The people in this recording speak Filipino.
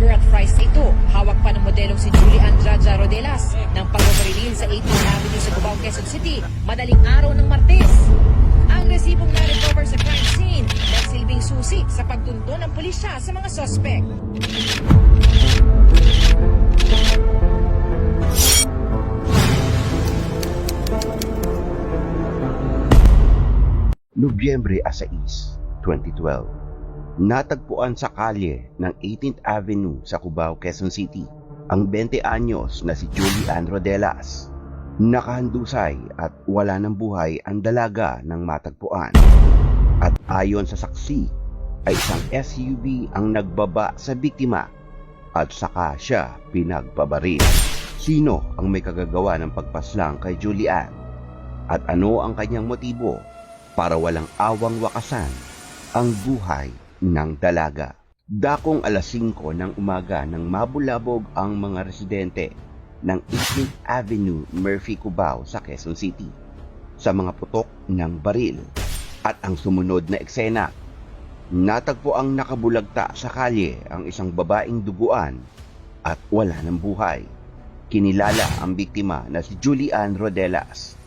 burger at fries na ito. Hawak pa ng modelong si Julie Andraja Rodelas ng pagbabarilin sa 18th Avenue sa Cubao, Quezon City, madaling araw ng Martes. Ang resibong na-recover sa crime scene nagsilbing susi sa pagtunto ng pulisya sa mga sospek. Nobyembre 6, 2012. Natagpuan sa kalye ng 18th Avenue sa Cubao, Quezon City ang 20 anyos na si Julie Ann Rodelas. Nakahandusay at wala ng buhay ang dalaga ng matagpuan. At ayon sa saksi, ay isang SUV ang nagbaba sa biktima at saka siya pinagpabaril. Sino ang may kagagawa ng pagpaslang kay Julian? At ano ang kanyang motibo para walang awang wakasan ang buhay ng dalaga. Dakong alas 5 ng umaga nang mabulabog ang mga residente ng 18th Avenue, Murphy, Cubao sa Quezon City sa mga putok ng baril. At ang sumunod na eksena, natagpo ang nakabulagta sa kalye ang isang babaeng duguan at wala ng buhay. Kinilala ang biktima na si Julian Rodelas